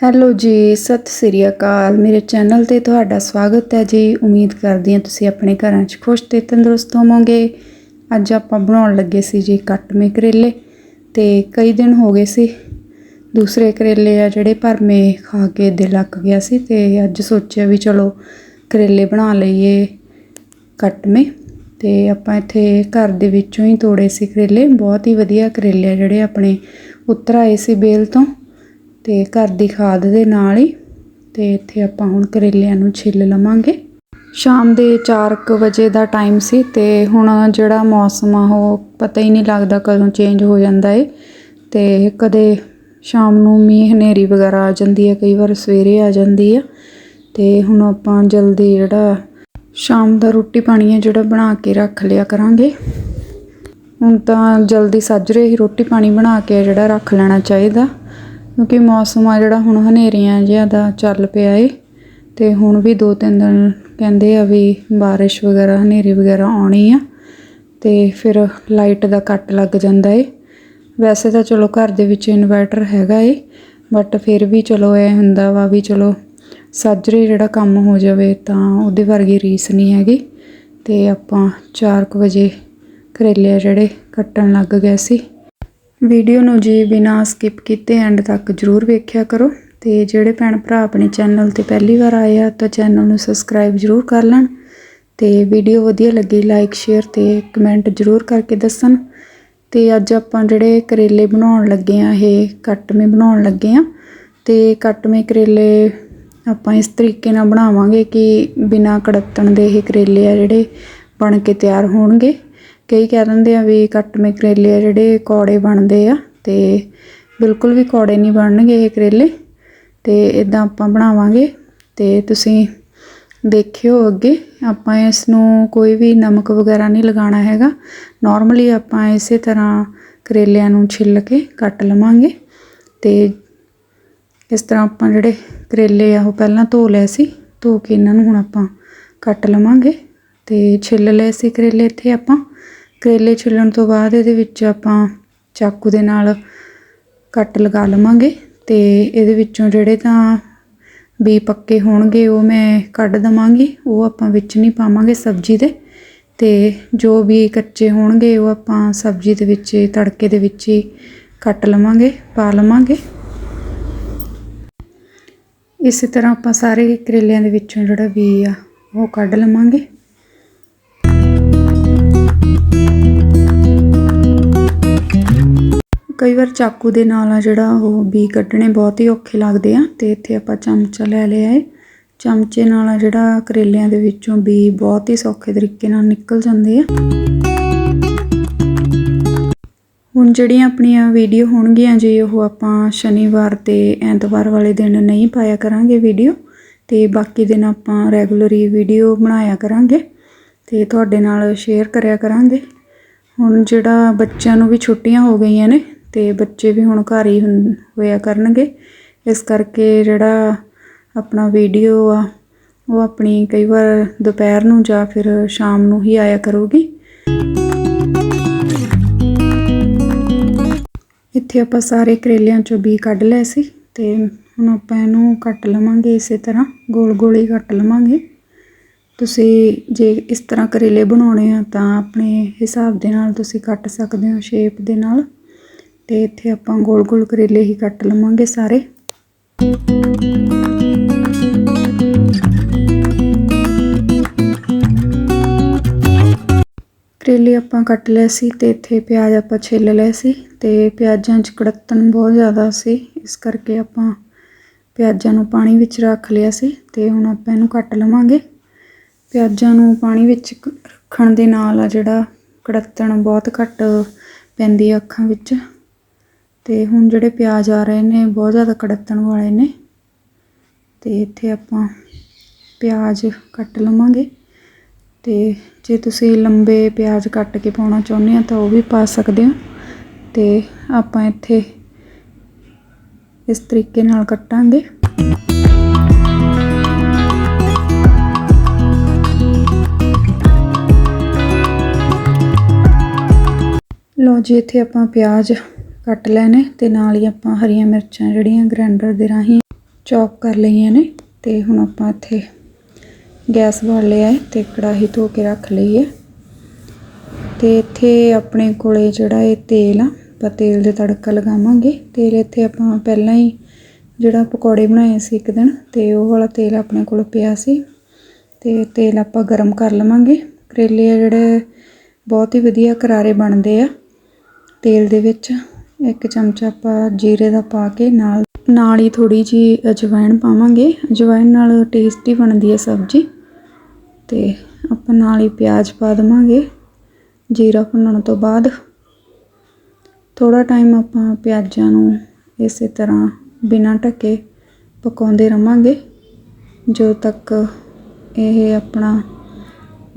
Hello ਜੀ, ਸਤਿ ਸ੍ਰੀ ਅਕਾਲ। ਮੇਰੇ channel ਤੇ ਤੁਹਾਡਾ ਸਵਾਗਤ ਹੈ ਜੀ। ਉਮੀਦ ਕਰਦੀ ਹਾਂ ਤੁਸੀਂ ਆਪਣੇ ਘਰਾਂ 'ਚ ਖੁਸ਼ ਤੇ ਤੰਦਰੁਸਤ ਹੋਵੋਗੇ। ਅੱਜ ਆਪਾਂ ਬਣਾਉਣ ਲੱਗੇ ਸੀ ਜੀ ਕੱਟਵੇਂ ਕਰੇਲੇ ਤੇ ਕਈ ਦਿਨ ਹੋ ਗਏ ਸੀ। ਦੂਸਰੇ ਕਰੇਲੇ ਆ ਜਿਹੜੇ ਭਰਮੇ ਖਾ ਕੇ ਦਿਲ ਲੱਗ ਗਿਆ ਸੀ ਤੇ ਅੱਜ ਸੋਚਿਆ ਵੀ ਚਲੋ ਕਰੇਲੇ ਬਣਾ ਲਈਏ ਕੱਟਵੇਂ ਤੇ ਆਪਾਂ ਇੱਥੇ ਘਰ ਦੇ ਵਿੱਚੋਂ ਹੀ ਤੋੜੇ ਸੀ ਕਰੇਲੇ। ਬਹੁਤ ਹੀ ਵਧੀਆ ਕਰੇਲੇ ਆ ਜਿਹੜੇ ਆਪਣੇ ਉੱਤਰ ਆਏ ਸੀ ਬੇਲ ਤੋਂ। ਤੇ ਘਰ ਦੀ ਖਾਦ ਦੇ ਨਾਲ ਹੀ ਤੇ ਇੱਥੇ ਆਪਾਂ ਹੁਣ ਕਰੇਲਿਆਂ ਨੂੰ ਛਿੱਲ ਲਵਾਂਗੇ। ਸ਼ਾਮ ਦੇ 4:00 ਵਜੇ ਦਾ ਟਾਈਮ ਸੀ ਤੇ ਹੁਣ ਜਿਹੜਾ ਮੌਸਮ ਆ, ਉਹ ਪਤਾ ਹੀ ਨਹੀਂ ਲੱਗਦਾ ਕਦੋਂ ਚੇਂਜ ਹੋ ਜਾਂਦਾ ਏ। ਤੇ ਕਦੇ ਸ਼ਾਮ ਨੂੰ ਮੀਂਹ ਹਨੇਰੀ ਵਗੈਰਾ ਆ ਜਾਂਦੀ ਹੈ ਕਈ ਵਾਰ ਸਵੇਰੇ ਆ ਜਾਂਦੀ ਆ। ਤੇ ਹੁਣ ਆਪਾਂ ਜਲਦੀ ਜਿਹੜਾ ਸ਼ਾਮ ਦਾ ਰੋਟੀ ਪਾਣੀ ਹੈ ਜਿਹੜਾ ਬਣਾ ਕੇ ਰੱਖ ਲਿਆ ਕਰਾਂਗੇ। ਹੁਣ ਤਾਂ ਜਲਦੀ ਸੱਜਰੇ ਹੀ ਰੋਟੀ ਪਾਣੀ ਬਣਾ ਕੇ ਜਿਹੜਾ ਰੱਖ ਲੈਣਾ ਚਾਹੀਦਾ। ਕਿਉਂਕਿ ਮੌਸਮ ਆ ਜਿਹੜਾ ਹੁਣ ਹਨੇਰੀਆਂ ਜਿਹਾ ਦਾ ਚੱਲ ਪਿਆ ਏ, ਤੇ ਹੁਣ ਵੀ ਦੋ ਤਿੰਨ ਦਿਨ ਕਹਿੰਦੇ ਆ ਵੀ ਬਾਰਿਸ਼ ਵਗੈਰਾ, ਹਨੇਰੀ ਵਗੈਰਾ ਆਉਣੀ ਆ, ਤੇ ਫਿਰ ਲਾਈਟ ਦਾ ਕੱਟ ਲੱਗ ਜਾਂਦਾ ਏ। ਵੈਸੇ ਤਾਂ ਚਲੋ ਘਰ ਦੇ ਵਿੱਚ ਇਨਵਰਟਰ ਹੈਗਾ ਏ, ਬਟ ਫਿਰ ਵੀ ਚਲੋ ਇਹ ਹੁੰਦਾ ਵਾ ਵੀ ਚਲੋ ਸਾਜਰੇ ਜਿਹੜਾ ਕੰਮ ਹੋ ਜਾਵੇ ਤਾਂ ਉਹਦੇ ਵਰਗੀ ਰੀਸ ਨਹੀਂ ਹੈਗੀ, ਤੇ ਆਪਾਂ 4:00 ਵਜੇ ਕਰੇਲੇ ਆ ਜਿਹੜੇ ਕੱਟਣ ਲੱਗ ਗਏ ਸੀ। ਵੀਡੀਓ ਨੂੰ ਜੀ ਬਿਨਾਂ ਸਕਿਪ ਕੀਤੇ ਐਂਡ ਤੱਕ ਜਰੂਰ ਵੇਖਿਆ ਕਰੋ ਤੇ ਜਿਹੜੇ ਭੈਣ ਭਰਾ ਆਪਣੇ ਚੈਨਲ ਤੇ ਪਹਿਲੀ ਵਾਰ ਆਏ ਆ ਤਾਂ ਚੈਨਲ ਨੂੰ ਸਬਸਕ੍ਰਾਈਬ ਜਰੂਰ ਕਰ ਲੈਣ ਤੇ ਵੀਡੀਓ ਵਧੀਆ ਲੱਗੀ ਲਾਈਕ ਸ਼ੇਅਰ ਤੇ ਕਮੈਂਟ ਜਰੂਰ ਕਰਕੇ ਦੱਸਣ ਤੇ ਅੱਜ ਆਪਾਂ ਜਿਹੜੇ ਕਰੇਲੇ ਬਣਾਉਣ ਲੱਗੇ ਆ, ਇਹ ਕੱਟਵੇਂ ਬਣਾਉਣ ਲੱਗੇ ਆ ਤੇ ਕੱਟਵੇਂ ਕਰੇਲੇ ਆਪਾਂ ਇਸ ਤਰੀਕੇ ਨਾਲ ਬਣਾਵਾਂਗੇ ਕਿ ਬਿਨਾਂ ਕੜੱਤਣ ਦੇ ਇਹ ਕਰੇਲੇ ਆ ਜਿਹੜੇ ਬਣ ਕੇ ਤਿਆਰ ਹੋਣਗੇ। ਕਈ ਕਹਿ ਦਿੰਦੇ ਆ ਵੀ ਕੱਟਵੇਂ ਕਰੇਲੇ ਆ ਜਿਹੜੇ ਕੌੜੇ ਬਣਦੇ ਆ ਤੇ ਬਿਲਕੁਲ ਵੀ ਕੌੜੇ ਨਹੀਂ ਬਣਨਗੇ ਇਹ ਕਰੇਲੇ। ਤੇ ਇਦਾਂ ਆਪਾਂ ਬਣਾਵਾਂਗੇ ਤੇ ਤੁਸੀਂ ਦੇਖਿਓ ਅੱਗੇ। ਆਪਾਂ ਇਸ ਨੂੰ ਕੋਈ ਵੀ ਨਮਕ ਵਗੈਰਾ ਨਹੀਂ ਲਗਾਉਣਾ ਹੈਗਾ। ਨਾਰਮਲੀ ਆਪਾਂ ਇਸੇ ਤਰ੍ਹਾਂ ਕਰੇਲਿਆਂ ਨੂੰ ਛਿੱਲ ਕੇ ਕੱਟ ਲਵਾਂਗੇ ਤੇ ਇਸ ਤਰ੍ਹਾਂ ਆਪਾਂ ਜਿਹੜੇ ਕਰੇਲੇ ਆ ਉਹ ਪਹਿਲਾਂ ਧੋ ਲਏ ਸੀ, ਧੋ ਕੇ ਇਹਨਾਂ ਨੂੰ ਹੁਣ ਆਪਾਂ ਕੱਟ ਲਵਾਂਗੇ ਤੇ ਛਿੱਲ ਲਏ ਸੀ ਕਰੇਲੇ ਇੱਥੇ ਆਪਾਂ। ਕਰੇਲੇ ਛਿੱਲਣ ਤੋਂ ਬਾਅਦ ਇਹਦੇ ਵਿੱਚ ਆਪਾਂ ਚਾਕੂ ਦੇ ਨਾਲ ਕੱਟ ਲਗਾ ਲਵਾਂਗੇ ਤੇ ਇਹਦੇ ਵਿੱਚੋਂ ਜਿਹੜੇ ਤਾਂ ਵੀ ਪੱਕੇ ਹੋਣਗੇ ਉਹ ਮੈਂ ਕੱਢ ਦਵਾਂਗੀ, ਉਹ ਆਪਾਂ ਵਿੱਚ ਨਹੀਂ ਪਾਵਾਂਗੇ ਸਬਜ਼ੀ ਦੇ ਤੇ ਜੋ ਵੀ ਕੱਚੇ ਹੋਣਗੇ ਉਹ ਆਪਾਂ ਸਬਜ਼ੀ ਦੇ ਵਿੱਚ, ਤੜਕੇ ਦੇ ਵਿੱਚ ਹੀ ਕੱਟ ਲਵਾਂਗੇ, ਪਾ ਲਵਾਂਗੇ। ਇਸੇ ਤਰ੍ਹਾਂ ਆਪਾਂ ਸਾਰੇ ਕਰੇਲਿਆਂ ਦੇ ਵਿੱਚੋਂ ਜਿਹੜਾ ਵੀ ਆ, ਉਹ ਕੱਢ ਲਵਾਂਗੇ। ਕਈ ਵਾਰ ਚਾਕੂ ਦੇ ਨਾਲ ਆ ਜਿਹੜਾ ਉਹ ਬੀ ਕੱਢਣੇ ਬਹੁਤ ਹੀ ਔਖੇ ਲੱਗਦੇ ਆ ਤੇ ਇੱਥੇ ਆਪਾਂ ਚਮਚਾ ਲੈ ਲਿਆ ਏ। ਚਮਚੇ ਨਾਲ ਆ ਜਿਹੜਾ ਕਰੇਲਿਆਂ ਦੇ ਵਿੱਚੋਂ ਬੀ ਬਹੁਤ ਹੀ ਸੌਖੇ ਤਰੀਕੇ ਨਾਲ ਨਿਕਲ ਜਾਂਦੇ ਆ। ਹੁਣ ਜਿਹੜੀਆਂ ਆਪਣੀਆਂ ਵੀਡੀਓ ਹੋਣਗੀਆਂ ਜੀ ਉਹ ਆਪਾਂ ਸ਼ਨੀਵਾਰ ਤੇ ਐਤਵਾਰ ਵਾਲੇ ਦਿਨ ਨਹੀਂ ਪਾਇਆ ਕਰਾਂਗੇ ਵੀਡੀਓ, ਤੇ ਬਾਕੀ ਦਿਨ ਆਪਾਂ ਰੈਗੂਲਰੀ ਵੀਡੀਓ ਬਣਾਇਆ ਕਰਾਂਗੇ ਤੇ ਤੁਹਾਡੇ ਨਾਲ ਸ਼ੇਅਰ ਕਰਿਆ ਕਰਾਂਗੇ। ਹੁਣ ਜਿਹੜਾ ਬੱਚਿਆਂ ਨੂੰ ਵੀ ਛੁੱਟੀਆਂ ਹੋ ਗਈਆਂ ਨੇ ਤੇ ਬੱਚੇ ਵੀ ਹੁਣ ਘਰ ਹੀ ਹੁੰ- ਹੋਇਆ ਕਰਨਗੇ। ਇਸ ਕਰਕੇ ਜਿਹੜਾ ਆਪਣਾ ਵੀਡੀਓ ਆ, ਉਹ ਆਪਣੀ ਕਈ ਵਾਰ ਦੁਪਹਿਰ ਨੂੰ ਜਾਂ ਫਿਰ ਸ਼ਾਮ ਨੂੰ ਹੀ ਆਇਆ ਕਰੂਗੀ। ਇੱਥੇ ਆਪਾਂ ਸਾਰੇ ਕਰੇਲਿਆਂ ਚੋਂ ਬੀ ਕੱਢ ਲਏ ਸੀ ਤੇ ਹੁਣ ਆਪਾਂ ਇਹਨੂੰ ਕੱਟ ਲਵਾਂਗੇ ਇਸੇ ਤਰ੍ਹਾਂ, ਗੋਲ ਗੋਲ ਹੀ ਕੱਟ ਲਵਾਂਗੇ। ਤੁਸੀਂ ਜੇ ਇਸ ਤਰ੍ਹਾਂ ਕਰੇਲੇ ਬਣਾਉਣੇ ਆ ਤਾਂ ਆਪਣੇ ਹਿਸਾਬ ਦੇ ਨਾਲ ਤੁਸੀਂ ਕੱਟ ਸਕਦੇ ਹੋ, ਸ਼ੇਪ ਦੇ ਨਾਲ। ਤੇ ਇੱਥੇ ਆਪਾਂ ਗੋਲ ਗੋਲ ਕਰੇਲੇ ਹੀ ਕੱਟ ਲਵਾਂਗੇ ਸਾਰੇ। ਕਰੇਲੇ ਆਪਾਂ ਕੱਟ ਲਏ ਸੀ ਤੇ ਇੱਥੇ ਪਿਆਜ਼ ਆਪਾਂ ਛਿੱਲ ਲਏ ਸੀ ਤੇ ਪਿਆਜ਼ਾਂ 'ਚ ਕੜਤਣ ਬਹੁਤ ਜ਼ਿਆਦਾ ਸੀ, ਇਸ ਕਰਕੇ ਆਪਾਂ ਪਿਆਜ਼ਾਂ ਨੂੰ ਪਾਣੀ ਵਿੱਚ ਰੱਖ ਲਿਆ ਸੀ ਤੇ ਹੁਣ ਆਪਾਂ ਇਹਨੂੰ ਕੱਟ ਲਵਾਂਗੇ। ਪਿਆਜ਼ਾਂ ਨੂੰ ਪਾਣੀ ਵਿੱਚ ਕ- ਰੱਖਣ ਦੇ ਨਾਲ ਆ ਜਿਹੜਾ ਕੜਤਣ ਬਹੁਤ ਘੱਟ ਪੈਂਦੀ ਆ ਅੱਖਾਂ ਵਿੱਚ। ਤੇ ਹੁਣ ਜਿਹੜੇ ਪਿਆਜ਼ ਆ ਰਹੇ ਨੇ, ਬਹੁਤ ਜ਼ਿਆਦਾ ਕੜੱਤਣ ਵਾਲੇ ਨੇ। ਤੇ ਇੱਥੇ ਆਪਾਂ ਪਿਆਜ਼ ਕੱਟ ਲਵਾਂਗੇ। ਤੇ ਜੇ ਤੁਸੀਂ ਲੰਬੇ ਪਿਆਜ਼ ਕੱਟ ਕੇ ਪਾਉਣਾ ਚਾਹੁੰਦੇ ਆ ਤਾਂ ਉਹ ਵੀ ਪਾ ਸਕਦੇ ਹੋ। ਤੇ ਆਪਾਂ ਇੱਥੇ ਇਸ ਤਰੀਕੇ ਨਾਲ ਕੱਟਾਂਗੇ। ਲਓ ਜੀ, ਇੱਥੇ ਆਪਾਂ ਪਿਆਜ਼ ਕੱਟ ਲੈਣੇ ਤੇ ਨਾਲ ਹੀ ਆਪਾਂ ਹਰੀਆਂ ਮਿਰਚਾਂ ਜਿਹੜੀਆਂ ਗ੍ਰਾਈਂਡਰ ਦੇ ਰਾਹੀਂ ਚੌਪ ਕਰ ਲਈਆਂ ਨੇ ਤੇ ਹੁਣ ਆਪਾਂ ਇੱਥੇ ਗੈਸ ਬਾਲ ਲਿਆ ਹੈ ਤੇ ਕੜਾਹੀ ਧੋ ਕੇ ਰੱਖ ਲਈ ਹੈ। ਤੇ ਇੱਥੇ ਆਪਣੇ ਕੋਲੇ ਜਿਹੜਾ ਇਹ ਤੇਲ ਆ, ਆਪਾਂ ਤੇਲ ਦੇ ਤੜਕਾ ਲਗਾਵਾਂਗੇ। ਤੇਲ ਇੱਥੇ ਆਪਾਂ ਪਹਿਲਾਂ ਹੀ ਜਿਹੜਾ ਪਕੌੜੇ ਬਣਾਏ ਸੀ ਇੱਕ ਦਿਨ, ਤੇ ਉਹ ਵਾਲਾ ਤੇਲ ਆਪਣੇ ਕੋਲ ਪਿਆ ਸੀ। ਤੇ ਤੇਲ ਆਪਾਂ ਗਰਮ ਕਰ ਲਵਾਂਗੇ। ਕਰੇਲੇ ਆ ਜਿਹੜੇ ਬਹੁਤ ਹੀ ਵਧੀਆ ਕਰਾਰੇ ਬਣਦੇ ਆ ਤੇਲ ਦੇ ਵਿੱਚ। ਇੱਕ ਚਮਚਾ ਆਪਾਂ ਜੀਰੇ ਦਾ ਪਾ ਕੇ ਨਾਲ ਨਾਲ ਹੀ ਥੋੜੀ ਜੀ ਅਜਵਾਇਣ ਪਾਵਾਂਗੇ। ਅਜਵਾਇਣ ਨਾਲ ਟੇਸਟੀ ਬਣਦੀ ਹੈ ਸਬਜ਼ੀ। ਤੇ ਆਪਾਂ ਨਾਲ ਹੀ ਪਿਆਜ਼ ਪਾ ਦੇਵਾਂਗੇ। ਜੀਰਾ ਭੁੰਨਣ ਤੋਂ ਬਾਅਦ ਥੋੜਾ ਟਾਈਮ ਆਪਾਂ ਪਿਆਜ਼ਾਂ ਨੂੰ ਇਸੇ ਤਰ੍ਹਾਂ ਬਿਨਾਂ ਢੱਕੇ ਪਕਾਉਂਦੇ ਰਵਾਂਗੇ। ਜਦੋਂ ਤੱਕ ਇਹ ਆਪਣਾ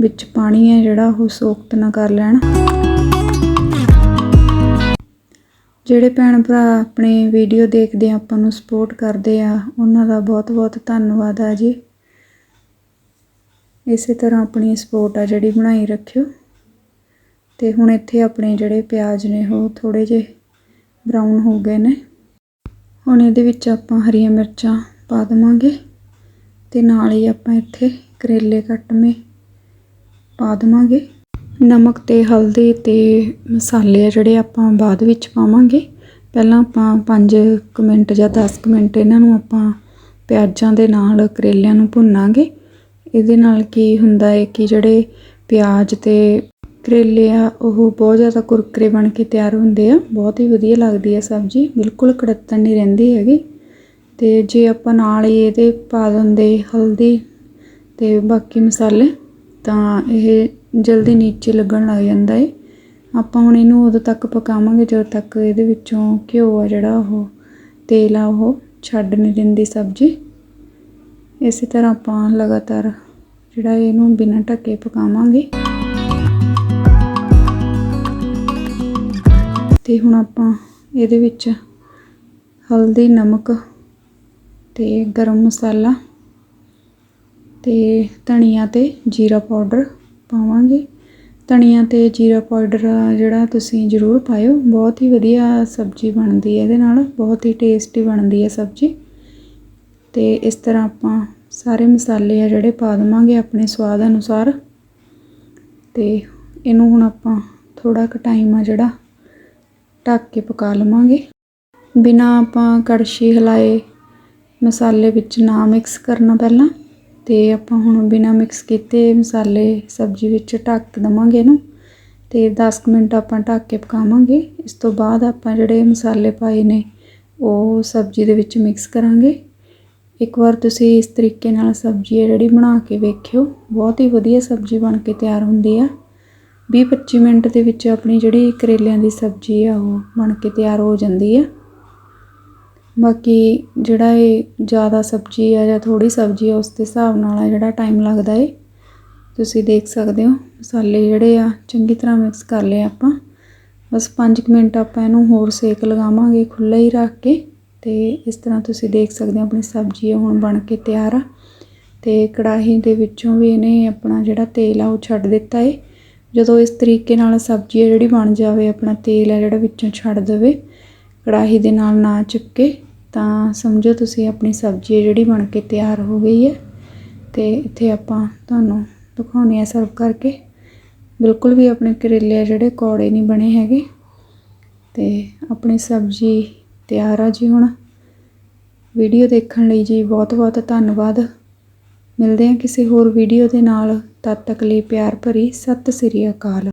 ਵਿੱਚ ਪਾਣੀ ਹੈ ਜਿਹੜਾ ਉਹ ਸੋਖਤ ਨਾ ਕਰ ਲੈਣ। ਜਿਹੜੇ ਭੈਣ ਭਰਾ ਆਪਣੇ ਵੀਡੀਓ ਦੇਖਦੇ ਆ, ਆਪਾਂ ਨੂੰ ਸਪੋਰਟ ਕਰਦੇ ਆ, ਉਹਨਾਂ ਦਾ ਬਹੁਤ ਬਹੁਤ ਧੰਨਵਾਦ ਆ ਜੀ। ਇਸੇ ਤਰ੍ਹਾਂ ਆਪਣੀ ਸਪੋਰਟ ਆ ਜਿਹੜੀ ਬਣਾਈ ਰੱਖਿਓ। ਤੇ ਹੁਣ ਇੱਥੇ ਆਪਣੇ ਜਿਹੜੇ ਪਿਆਜ਼ ਨੇ, ਉਹ ਥੋੜੇ ਜਿਹੇ ਬਰਾਊਨ ਹੋ ਗਏ ਨੇ। ਹੁਣ ਇਹਦੇ ਵਿੱਚ ਆਪਾਂ ਹਰੀਆਂ ਮਿਰਚਾਂ ਪਾ ਦੇਵਾਂਗੇ ਤੇ ਨਾਲ ਹੀ ਆਪਾਂ ਇੱਥੇ ਕਰੇਲੇ ਕੱਟਵੇਂ ਪਾ ਦੇਵਾਂਗੇ। ਨਮਕ ਅਤੇ ਹਲਦੀ ਅਤੇ ਮਸਾਲੇ ਆ ਜਿਹੜੇ ਆਪਾਂ ਬਾਅਦ ਵਿੱਚ ਪਾਵਾਂਗੇ। ਪਹਿਲਾਂ ਆਪਾਂ ਪੰਜ ਕੁ ਮਿੰਟ ਜਾਂ 10 ਮਿੰਟ ਇਹਨਾਂ ਨੂੰ ਆਪਾਂ ਪਿਆਜ਼ਾਂ ਦੇ ਨਾਲ ਕਰੇਲਿਆਂ ਨੂੰ ਭੁੰਨਾਂਗੇ। ਇਹਦੇ ਨਾਲ ਕੀ ਹੁੰਦਾ ਹੈ ਕਿ ਜਿਹੜੇ ਪਿਆਜ਼ ਅਤੇ ਕਰੇਲੇ ਆ, ਉਹ ਬਹੁਤ ਜ਼ਿਆਦਾ ਕੁਰਕਰੇ ਬਣ ਕੇ ਤਿਆਰ ਹੁੰਦੇ ਆ। ਬਹੁਤ ਹੀ ਵਧੀਆ ਲੱਗਦੀ ਹੈ ਸਬਜ਼ੀ, ਬਿਲਕੁਲ ਕੜੱਤਣ ਨਹੀਂ ਰਹਿੰਦੀ ਹੈਗੀ। ਅਤੇ ਜੇ ਆਪਾਂ ਨਾਲ ਹੀ ਇਹਦੇ ਪਾ ਦਿੰਦੇ ਹਲਦੀ ਅਤੇ ਬਾਕੀ ਮਸਾਲੇ ਤਾਂ ਇਹ ਜਲਦੀ ਨੀਚੇ ਲੱਗਣ ਲੱਗ ਜਾਂਦਾ ਏ। ਆਪਾਂ ਹੁਣ ਇਹਨੂੰ ਉਦੋਂ ਤੱਕ ਪਕਾਵਾਂਗੇ, ਜਦੋਂ ਤੱਕ ਇਹਦੇ ਵਿੱਚੋਂ ਘਿਓ ਆ ਜਿਹੜਾ ਉਹ, ਤੇਲ ਆ ਉਹ ਛੱਡ ਨਹੀਂ ਦਿੰਦੀ ਸਬਜ਼ੀ। ਇਸੇ ਤਰ੍ਹਾਂ ਆਪਾਂ ਲਗਾਤਾਰ ਜਿਹੜਾ ਇਹਨੂੰ ਬਿਨਾਂ ਢੱਕੇ ਪਕਾਵਾਂਗੇ। ਤੇ ਹੁਣ ਆਪਾਂ ਇਹਦੇ ਵਿੱਚ ਹਲਦੀ, ਨਮਕ ਤੇ ਗਰਮ ਮਸਾਲਾ ਅਤੇ ਧਨੀਆ ਅਤੇ ਜੀਰਾ ਪਾਊਡਰ ਪਾਵਾਂਗੇ। ਧਨੀਆ ਅਤੇ ਜੀਰਾ ਪਾਊਡਰ ਜਿਹੜਾ ਤੁਸੀਂ ਜ਼ਰੂਰ ਪਾਇਓ। ਬਹੁਤ ਹੀ ਵਧੀਆ ਸਬਜ਼ੀ ਬਣਦੀ ਹੈ ਇਹਦੇ ਨਾਲ। ਬਹੁਤ ਹੀ ਟੇਸਟੀ ਬਣਦੀ ਹੈ ਸਬਜ਼ੀ। ਅਤੇ ਇਸ ਤਰ੍ਹਾਂ ਆਪਾਂ ਸਾਰੇ ਮਸਾਲੇ ਆ ਜਿਹੜੇ ਪਾ ਦੇਵਾਂਗੇ ਆਪਣੇ ਸਵਾਦ ਅਨੁਸਾਰ। ਅਤੇ ਇਹਨੂੰ ਹੁਣ ਆਪਾਂ ਥੋੜ੍ਹਾ ਕੁ ਟਾਈਮ ਆ ਜਿਹੜਾ ਢੱਕ ਕੇ ਪਕਾ ਲਵਾਂਗੇ। ਬਿਨਾ ਆਪਾਂ ਕੜਛੀ ਹਿਲਾਏ ਮਸਾਲੇ ਵਿੱਚ ਨਾ ਮਿਕਸ ਕਰਨਾ ਪਹਿਲਾਂ। ਅਤੇ ਆਪਾਂ ਹੁਣ ਬਿਨਾਂ ਮਿਕਸ ਕੀਤੇ ਮਸਾਲੇ, ਸਬਜ਼ੀ ਵਿੱਚ ਢੱਕ ਦੇਵਾਂਗੇ ਇਹਨੂੰ ਅਤੇ ਦਸ ਕੁ ਮਿੰਟ ਆਪਾਂ ਢੱਕ ਕੇ ਪਕਾਵਾਂਗੇ। ਇਸ ਤੋਂ ਬਾਅਦ ਆਪਾਂ ਜਿਹੜੇ ਮਸਾਲੇ ਪਾਏ ਨੇ, ਉਹ ਸਬਜ਼ੀ ਦੇ ਵਿੱਚ ਮਿਕਸ ਕਰਾਂਗੇ। ਇੱਕ ਵਾਰ ਤੁਸੀਂ ਇਸ ਤਰੀਕੇ ਨਾਲ ਸਬਜ਼ੀ ਹੈ ਜਿਹੜੀ ਬਣਾ ਕੇ ਵੇਖਿਓ, ਬਹੁਤ ਹੀ ਵਧੀਆ ਸਬਜ਼ੀ ਬਣ ਕੇ ਤਿਆਰ ਹੁੰਦੀ ਆ। 20-25 ਮਿੰਟ ਦੇ ਵਿੱਚ ਆਪਣੀ ਜਿਹੜੀ ਕਰੇਲਿਆਂ ਦੀ ਸਬਜ਼ੀ ਆ, ਉਹ ਬਣ ਕੇ ਤਿਆਰ ਹੋ ਜਾਂਦੀ ਆ। ਬਾਕੀ ਜਿਹੜਾ ਇਹ ਜ਼ਿਆਦਾ ਸਬਜ਼ੀ ਆ ਜਾਂ ਥੋੜ੍ਹੀ ਸਬਜ਼ੀ ਆ, ਉਸ ਦੇ ਹਿਸਾਬ ਨਾਲ ਆ ਜਿਹੜਾ ਟਾਈਮ ਲੱਗਦਾ ਏ। ਤੁਸੀਂ ਦੇਖ ਸਕਦੇ ਹੋ, ਮਸਾਲੇ ਜਿਹੜੇ ਆ, ਚੰਗੀ ਤਰ੍ਹਾਂ ਮਿਕਸ ਕਰ ਲਏ ਆਪਾਂ। ਬਸ 5 ਮਿੰਟ ਆਪਾਂ ਇਹਨੂੰ ਹੋਰ ਸੇਕ ਲਗਾਵਾਂਗੇ, ਖੁੱਲ੍ਹਾ ਹੀ ਰੱਖ ਕੇ। ਤੇ ਇਸ ਤਰ੍ਹਾਂ ਤੁਸੀਂ ਦੇਖ ਸਕਦੇ ਹੋ ਆਪਣੀ ਸਬਜ਼ੀ ਹੁਣ ਬਣ ਕੇ ਤਿਆਰ ਆ। ਤੇ ਕੜਾਹੀ ਦੇ ਵਿੱਚੋਂ ਵੀ ਇਹਨੇ ਆਪਣਾ ਜਿਹੜਾ ਤੇਲ ਆ, ਉਹ ਛੱਡ ਦਿੱਤਾ ਏ। ਜਦੋਂ ਇਸ ਤਰੀਕੇ ਨਾਲ ਸਬਜ਼ੀ ਆ ਜਿਹੜੀ ਬਣ ਜਾਵੇ, ਆਪਣਾ ਤੇਲ ਆ ਜਿਹੜਾ ਵਿੱਚੋਂ ਛੱਡ ਦੇਵੇ ਕੜਾਹੀ ਦੇ ਨਾਲ ਨਾ ਚਿਪਕੇ ਤਾਂ ਸਮਝੋ ਤੁਸੀਂ ਆਪਣੀ ਸਬਜ਼ੀ ਜਿਹੜੀ ਬਣ ਕੇ ਤਿਆਰ ਹੋ ਗਈ ਹੈ। ਤੇ ਇੱਥੇ ਆਪਾਂ ਤੁਹਾਨੂੰ ਦਿਖਾਉਣੇ ਆ ਸਰਵ ਕਰਕੇ। ਬਿਲਕੁਲ ਵੀ ਆਪਣੇ ਕਰੇਲੇ ਆ ਜਿਹੜੇ, ਕੌੜੇ ਨਹੀਂ ਬਣੇ ਹੈਗੇ। ਤੇ ਆਪਣੀ ਸਬਜ਼ੀ ਤਿਆਰ ਆ ਜੀ ਹੁਣ। ਵੀਡੀਓ ਦੇਖਣ ਲਈ ਜੀ ਬਹੁਤ ਬਹੁਤ ਧੰਨਵਾਦ। ਮਿਲਦੇ ਹਾਂ ਕਿਸੇ ਹੋਰ ਵੀਡੀਓ ਦੇ ਨਾਲ। ਤਦ ਤੱਕ ਲਈ ਪਿਆਰ ਭਰੀ ਸਤਿ ਸ੍ਰੀ ਅਕਾਲ।